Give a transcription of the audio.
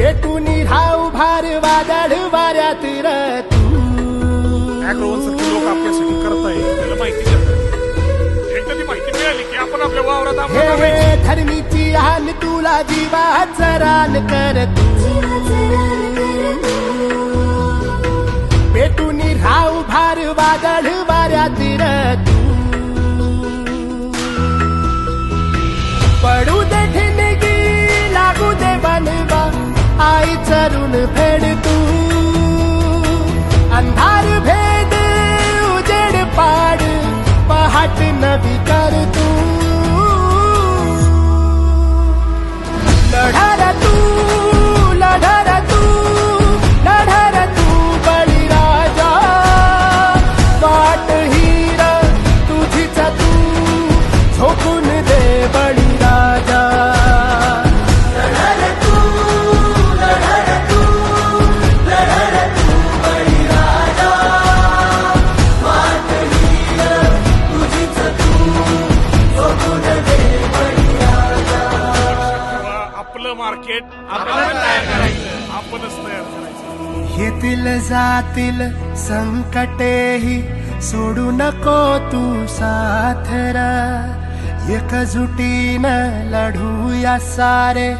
पेटून राहू भार वादळ वाऱ्यात र तू अॅग्रोवन सारखे लोक आपल्यासाठी करताय त्याला माहिती देतात एकदा ती माहिती मिळाली की आपण आपल्या वावरात हे आपण धरणीची आन तुला जीवाचं रान कर तू पेटून भार वादळ वाऱ्यात तू विचारून फेड तू अंधार भेद उजेड पाड पहाट नवी कर तू आपलं मार्केट आपल्याला तयार करायचं. आपणच तयार करायचं. येतील जातील संकटेही सोडू नको तू साथरा. एकजुटीनं लढूया सारे.